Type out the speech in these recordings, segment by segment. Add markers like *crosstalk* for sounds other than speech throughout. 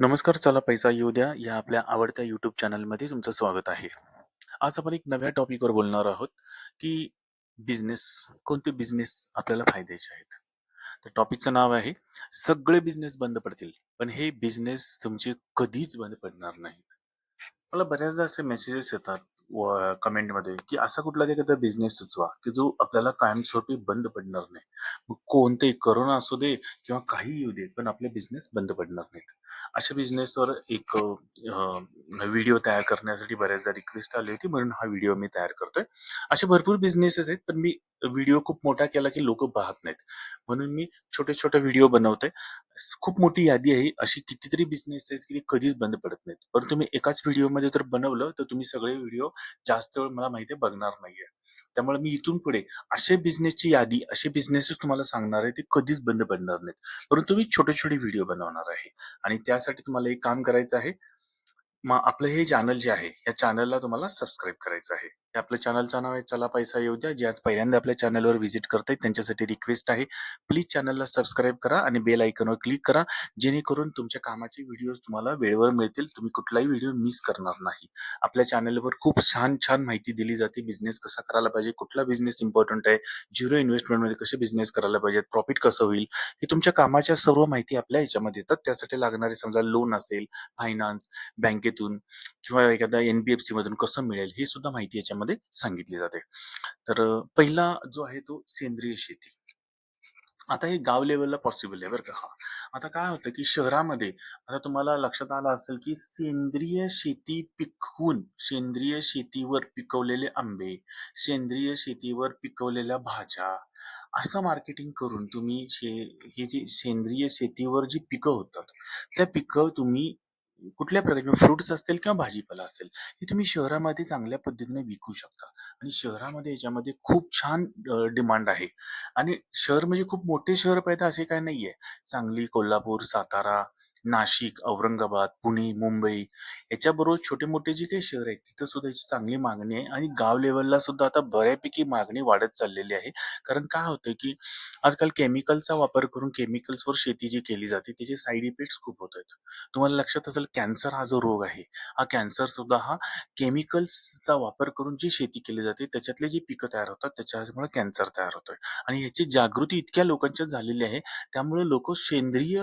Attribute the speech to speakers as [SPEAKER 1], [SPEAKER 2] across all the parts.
[SPEAKER 1] नमस्कार, चला पैसा येऊ द्या या आपल्या आवडत्या YouTube चॅनलमध्ये तुमचं स्वागत आहे. आज आपण एक नव्या टॉपिकवर बोलणार आहोत, की बिझनेस कोणते बिझनेस आपल्याला फायद्याचे आहेत. तर टॉपिकचं नाव आहे, सगळे बिझनेस बंद पडतील, पण हे बिझनेस तुमचे कधीच बंद पडणार नाहीत. मला बऱ्याचदा असे मेसेजेस येतात कमेंटमध्ये, की असा कुठलाही एखादा बिझनेस सुचवा, की जो आपल्याला कायमस्वरूपी बंद पडणार नाही. मग कोणतेही कोरोना असू दे किंवा काहीही येऊ दे, पण आपले बिझनेस बंद पडणार नाहीत. अशा बिझनेसवर एक अ, व्हिडिओ तयार करण्यासाठी बऱ्याचदा रिक्वेस्ट आली होती, म्हणून हा व्हिडिओ मी तयार करतोय. असे भरपूर बिझनेसेस आहेत, पण मी व्हिडिओ खूप मोठा केला की लोक पाहत नाहीत. म्हणून मी छोटे-छोटे व्हिडिओ बनवतोय. खूप मोठी यादी आहे. अशी कितीतरी बिझनेस आहेत, की कधीच बंद पडत नाहीत. परंतु मी एकाच व्हिडिओमध्ये जर बनवलं, तर तुम्ही सगळे व्हिडिओ जास्त वेळ मला माहिती आहे बघणार नाहीये. त्यामुळे मी इथून पुढे असे बिझनेसची यादी, असे बिझनेसेस तुम्हाला सांगणार आहे, ते कधीच बंद पडणार नाहीत. परंतु मी छोटे-छोटे व्हिडिओ बनवणार आहे आणि त्यासाठी तुम्हाला एक काम करायचं आहे. मग आपलं हे चॅनल जे आहे, या चॅनलला तुम्हाला सबस्क्राईब करायचं आहे. हे आपल्या चॅनलचं नाव आहे चला पैसा येऊ द्या. जे आज पहिल्यांदा आपल्या चॅनलवर व्हिजिट करतायत त्यांच्यासाठी रिक्वेस्ट आहे. प्लीज चॅनलला सबस्क्राईब करा आणि बेल आयकॉनवर क्लिक करा. जेणेकरून तुमच्या कामाचे व्हिडिओज तुम्हाला वेळेवर मिळतील. तुम्ही कुठलाही व्हिडिओ मिस करणार नाही. आपल्या चॅनलवर खूप छान-छान माहिती दिली जाते. बिझनेस कसा करायला पाहिजे, कुठला बिझनेस इम्पॉर्टंट आहे, झिरो इन्व्हेस्टमेंटमध्ये कसे बिझनेस करायला पाहिजेत, प्रॉफिट कसं होईल, हे तुमच्या कामाच्या सर्व माहिती आपल्या याच्यामध्ये येतात. त्यासाठी लागणारे समजा लोन असेल, फायनान्स, बँकेतून किंवा एखाद्या एन-बी-एफ-सी मधून कसं मिळेल, ही सुद्धा माहिती याच्यामध्ये सांगितली जाते. तर पहिला जो आहे तो सेंद्रिय शेती. आता हे गाव लेवलला पॉसिबल आहे बरं का. आता काय होतं, की शहरामध्ये आता तुम्हाला लक्षात आलं असेल, की सेंद्रिय शेती पिकवून, सेंद्रिय शेतीवर पिकवलेले आंबे, सेंद्रिय शेतीवर पिकवलेल्या भाज्या, असं मार्केटिंग करून तुम्ही शे ही जी सेंद्रिय शेतीवर जी पिकं होतात, त्या पिकं तुम्ही कुठल्या प्रकारचे फ्रुट्स असतील किंवा भाजीपाला असेल, हे तुम्ही शहरामध्ये चांगल्या पद्धतीने विकू शकता आणि शहरामध्ये याच्यामध्ये खूप छान डिमांड आहे आणि शहर म्हणजे खूप मोठे शहर पाहिजे असे काही नाहीये. सांगली, कोल्हापूर, सातारा, नाशिक, औरंगाबाद, पुणे, मुंबई याच्याबरोबर छोटे-मोठे जे काही शहर आहेत, तिथं सुद्धा याची चांगली मागणी आहे आणि गाव लेव्हलला सुद्धा आता बऱ्यापैकी मागणी वाढत चाललेली आहे. कारण काय होतं की आजकाल केमिकलचा वापर करून केमिकल्सवर शेती जी केली जाते, त्याचे साईड इफेक्ट्स खूप होत आहेत. तुम्हाला लक्षात असेल कॅन्सर हा जो रोग आहे, हा कॅन्सर सुद्धा हा केमिकल्सचा वापर करून जी शेती केली जाते, त्याच्यातली जी पिकं तयार होतात, त्याच्यामुळे कॅन्सर तयार होतोय आणि ह्याची जागृती इतक्या लोकांच्यात झालेली आहे, त्यामुळे लोकं सेंद्रिय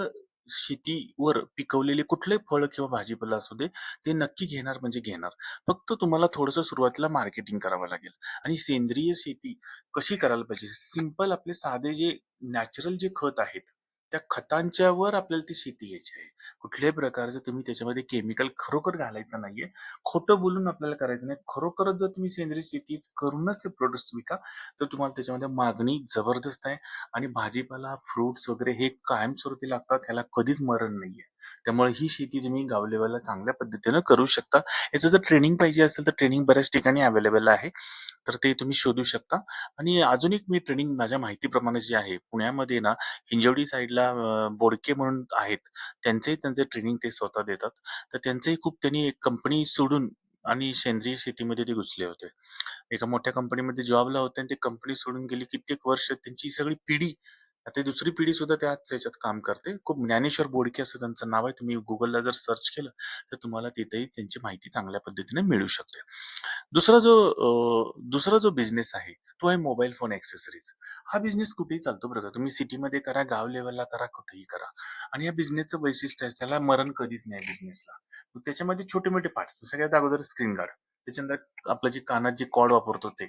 [SPEAKER 1] शेतीवर पिकवलेले कुठलंही फळ किंवा भाजीपाला असू दे, ते नक्की घेणार म्हणजे घेणार. फक्त तुम्हाला थोडंसं सुरुवातीला मार्केटिंग करावं लागेल आणि सेंद्रिय शेती कशी करायला पाहिजे? सिंपल आपले साधे जे नॅचरल जे खत आहेत, त्या खतांच्यावर आपल्याला ती शेती घ्यायची आहे. कुठल्याही प्रकारचं तुम्ही त्याच्यामध्ये केमिकल खरोखर घालायचं नाहीये. खोटं बोलून आपल्याला करायचं नाही. खरोखरच जर तुम्ही सेंद्रिय शेती करूनच ते प्रॉडक्ट्स विका, तर तुम्हाला त्याच्यामध्ये मागणी जबरदस्त आहे आणि भाजीपाला, फ्रुट्स वगैरे हे कायमस्वरूपी लागतात. ह्याला कधीच मरण नाहीये. त्यामुळे ही शेती तुम्ही गाव लेव्हलला चांगल्या पद्धतीनं करू शकता. याचं जर ट्रेनिंग पाहिजे असेल, तर ट्रेनिंग बऱ्याच ठिकाणी अवेलेबल आहे. तर ते तुम्ही शोधू शकता आणि अजून एक मी ट्रेनिंग माझ्या माहितीप्रमाणे जी आहे, पुण्यामध्ये ना हिंजवडी साईडला बोडके म्हणून आहेत. त्यांचंही त्यांचं ट्रेनिंग ते स्वतः देतात. तर त्यांचंही खूप त्यांनी एक कंपनी सोडून आणि सेंद्रिय शेतीमध्ये ते घुसले होते. एका मोठ्या कंपनीमध्ये जॉबला होते आणि ते कंपनी सोडून गेली कित्येक वर्ष त्यांची सगळी पिढी, आता दुसरी पिढी सुद्धा त्याच याच्यात काम करते. खूप ज्ञानेश्वर बोडके असं त्यांचं नाव आहे. तुम्ही गुगलला जर सर्च केलं, तर तुम्हाला तिथेही त्यांची माहिती चांगल्या पद्धतीने मिळू शकते. दुसरा जो दुसरा जो बिझनेस आहे, तो आहे मोबाईल फोन ऍक्सेसरीज हा बिझनेस कुठेही चालतो बरं का. तुम्ही सिटीमध्ये करा, गाव लेवलला करा, कुठेही करा आणि या बिझनेसचं वैशिष्ट्य आहे, त्याला मरण कधीच नाही बिझनेसला. त्याच्यामध्ये छोटे-मोठे पार्ट्स, सगळ्यात अगोदर स्क्रीन गार्ड, त्याच्यानंतर आपलं जे कानात जे कॉर्ड वापरतो ते,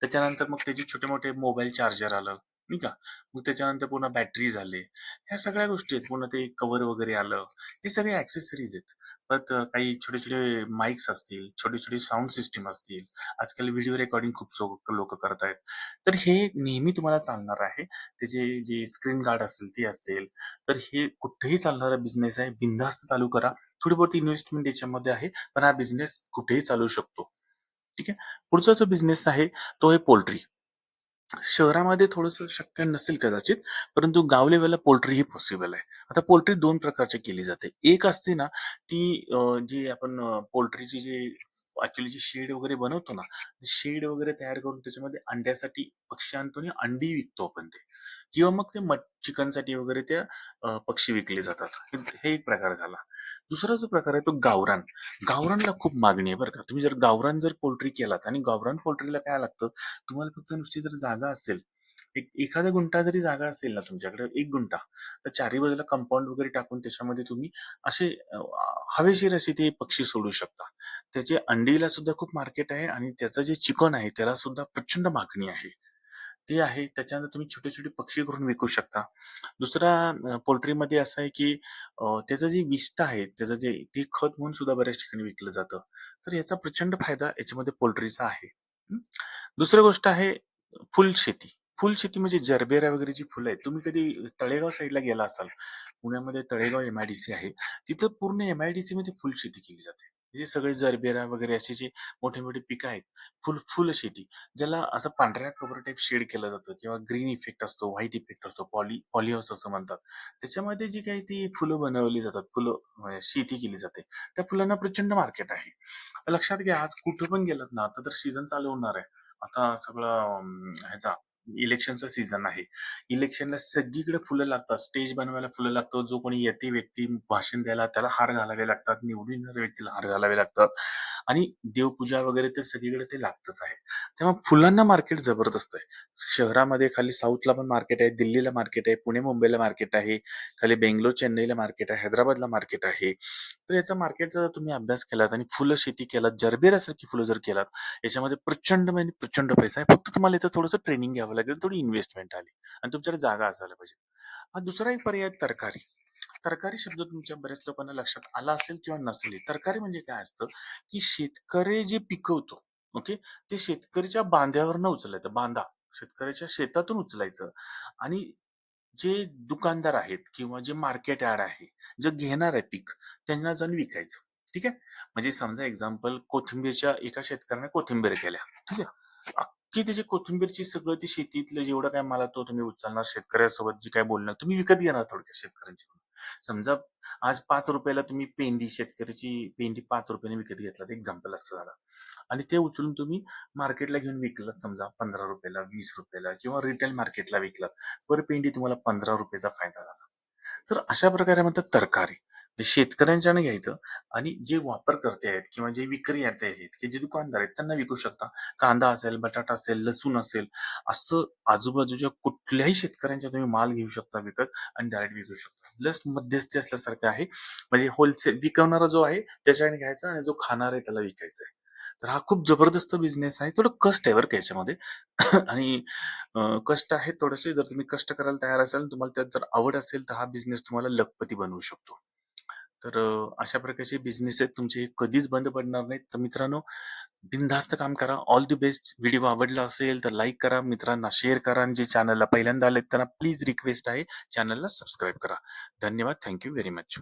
[SPEAKER 1] त्याच्यानंतर मग त्याचे छोटे-मोठे मोबाईल चार्जर आलं, नाही का. मग त्याच्यानंतर पुन्हा बॅटरी झाले. ह्या सगळ्या गोष्टी आहेत. पुन्हा ते कव्हर वगैरे आलं. हे सगळे ऍक्सेसरीज आहेत. परत काही छोटे-छोटे माईक्स असतील, छोटे-छोटे साऊंड सिस्टीम असतील. आजकाल व्हिडिओ रेकॉर्डिंग खूप सो लोकं करतायत. तर हे नेहमी तुम्हाला चालणार आहे. त्याचे जे स्क्रीन गार्ड असेल ते असेल, तर हे कुठेही चालणारा बिझनेस आहे. बिनधास्त चालू करा. थोडी बहुत इन्व्हेस्टमेंट याच्यामध्ये आहे, पण हा बिझनेस कुठेही चालू शकतो. ठीक आहे. पुढचा जो बिझनेस आहे, तो आहे पोल्ट्री. शहरामध्ये थोडंसं शक्य नसेल कदाचित, परंतु गाव लेवलला पोल्ट्री ही पॉसिबल आहे. आता पोल्ट्री दोन प्रकारची केली जाते. एक असते ना, ती जी आपण अ, पोल्ट्रीची जी ऍक्च्युली जी शेड वगैरे बनवतो ना, शेड वगैरे तयार करून त्याच्यामध्ये अंड्यासाठी पक्षी आणतो आणि अंडी विकतो आपण ते किंवा मग ते मट चिकनसाठी वगैरे त्या पक्षी विकले जातात. हे एक प्रकार झाला. दुसरा जो प्रकार आहे तो गावरान. गावरानला खूप मागणी आहे बरं का. तुम्ही जर गावरान जर पोल्ट्री केलात आणि गावरान पोल्ट्रीला काय लागतं, तुम्हाला फक्त नुसती जर जागा असेल, एक एखादा गुंठा जरी जागा असेल ना तुमच्याकडे एक गुंठा, तर चारी बाजूला कंपाऊंड वगैरे टाकून त्याच्यामध्ये तुम्ही असे हवेशीर असे ते पक्षी सोडू शकता. त्याचे अंडीला सुद्धा खूप मार्केट आहे आणि त्याचं जे चिकन आहे त्याला सुद्धा प्रचंड मागणी आहे. ते आहे. त्याच्यानंतर तुम्ही छोटे-छोटे पक्षी करून विकू शकता. दुसरा पोल्ट्रीमध्ये असं आहे की त्याचं जे विष्ट आहे, त्याचं जे ते खत म्हणून सुद्धा बऱ्याच ठिकाणी विकलं जातं. तर याचा प्रचंड फायदा याच्यामध्ये पोल्ट्रीचा आहे. हं. दुसरी गोष्ट आहे फुलशेती. फुलशेती म्हणजे जरबेरा वगैरे जी फुलं आहेत. तुम्ही कधी तळेगाव साईडला गेला असाल. पुण्यामध्ये तळेगाव एम-आय-डी-सी आहे. तिथं पूर्ण एम-आय-डी-सीमध्ये फुलशेती केली जाते. जे सगळे जरबेरा वगैरे असे जे मोठे-मोठे पिकं आहेत. फुल फुलशेती ज्याला असं पांढऱ्या कवर टाइप शेड केलं जातं किंवा ग्रीन इफेक्ट असतो, व्हाईट इफेक्ट असतो, पॉली पॉलिहाऊस असं म्हणतात. त्याच्यामध्ये जी काही ती फुलं बनवली जातात, फुलं म्हणजे शेती केली जाते. त्या फुलांना प्रचंड मार्केट आहे. लक्षात घ्या आज कुठं पण गेलात ना, आता तर सीझन चालू होणार आहे. आता सगळं अं, ह्याचा इलेक्शनचा सीझन आहे. इलेक्शनला सगळीकडे फुलं लागतात. स्टेज बनवायला फुलं लागतात. जो कोणी येते व्यक्ती भाषण द्यायला त्याला हार घालावे लागतात. निवडून येणाऱ्या व्यक्तीला हार घालावे लागतात आणि देवपूजा वगैरे ते सगळीकडे ते लागतच आहे. तेव्हा फुलांना मार्केट जबरदस्त आहे. शहरामध्ये खाली साऊथला पण मार्केट आहे, दिल्लीला मार्केट आहे, पुणे मुंबईला मार्केट आहे, खाली बेंगलोर, चेन्नईला मार्केट आहे, हैदराबादला मार्केट आहे. तर याचा मार्केटचा जर तुम्ही अभ्यास केलात आणि फुलं शेती केलात, जरबेरासारखी फुलं जर केलात, याच्यामध्ये प्रचंड म्हणजे प्रचंड पैसा आहे. फक्त तुम्हाला याचं थोडंसं ट्रेनिंग घ्यावं लागेल, थोडी इन्व्हेस्टमेंट आली आणि तुमच्याकडे जागा असायला पाहिजे. हा दुसरा एक पर्याय तरकारी. तरकारी शब्द तुमच्या बऱ्याच लोकांना लक्षात आला असेल किंवा नसेल. तरकारी म्हणजे काय असतं, की शेतकरी जे पिकवतो, ओके. ते शेतकरीच्या बांध्यावरनं उचलायचं. बांधा. शेतकऱ्याच्या शेतातून उचलायचं आणि जे दुकानदार आहेत किंवा जे मार्केट यार्ड आहे, जे घेणार आहे पीक, त्यांना जाऊन विकायचं. ठीक आहे. म्हणजे समजा एक्झाम्पल कोथिंबीरच्या एका शेतकऱ्याने कोथिंबीर केल्या. ठीक आहे. की त्याची कोथिंबीरची सगळं ती शेतीतलं जेवढं काय मला तो तुम्ही उचलणार, शेतकऱ्यासोबत जे काय बोलणार, तुम्ही विकत घेणार थोडक्यात शेतकऱ्यांची समजा आज पाच रुपयाला तुम्ही पेंडी शेतकऱ्याची पेंडी पाच रुपयाने विकत घेतलात. एक्झाम्पल असं झालं आणि ते उचलून तुम्ही मार्केटला घेऊन विकलात समजा पंधरा रुपयाला वीस रुपयाला किंवा रिटेल मार्केटला विकलात. पर पेंडी तुम्हाला पंधरा रुपयाचा फायदा झाला. तर अशा प्रकारे म्हणतात तरकारी. म्हणजे शेतकऱ्यांच्यानं घ्यायचं आणि जे वापरकर्ते आहेत किंवा जे विक्रेते आहेत, की जे दुकानदार आहेत त्यांना विकू शकता. कांदा असेल, बटाटा असेल, लसूण असेल, असं आजूबाजूच्या कुठल्याही शेतकऱ्यांच्या तुम्ही माल घेऊ शकता विकत आणि डायरेक्ट विकू शकता. प्लस मध्यस्थी असल्यासारखं आहे. म्हणजे होलसेल विकवणारा जो आहे त्याच्याकडे घ्यायचा आणि जो खाणार आहे त्याला विकायचं आहे. तर हा खूप जबरदस्त बिझनेस आहे. थोडं कष्ट आहे बरं का याच्यामध्ये *clears throat* आणि अ, कष्ट आहे थोडेसे. जर तुम्ही कष्ट करायला तयार असाल, तुम्हाला त्यात जर आवड असेल, तर हा बिझनेस तुम्हाला लखपती बनवू शकतो. तर अ, अशा प्रकारचे बिझनेस आहेत तुमचे कधीच बंद पडणार नाहीत. तर मित्रांनो, बिनधास्त काम करा. All the best. व्हिडिओ आवडला असेल तर लाईक करा, मित्रांना शेअर करा आणि जे चॅनलला पहिल्यांदा आलेत त्यांना प्लीज रिक्वेस्ट आहे चॅनलला सबस्क्राईब करा. धन्यवाद. Thank you very much.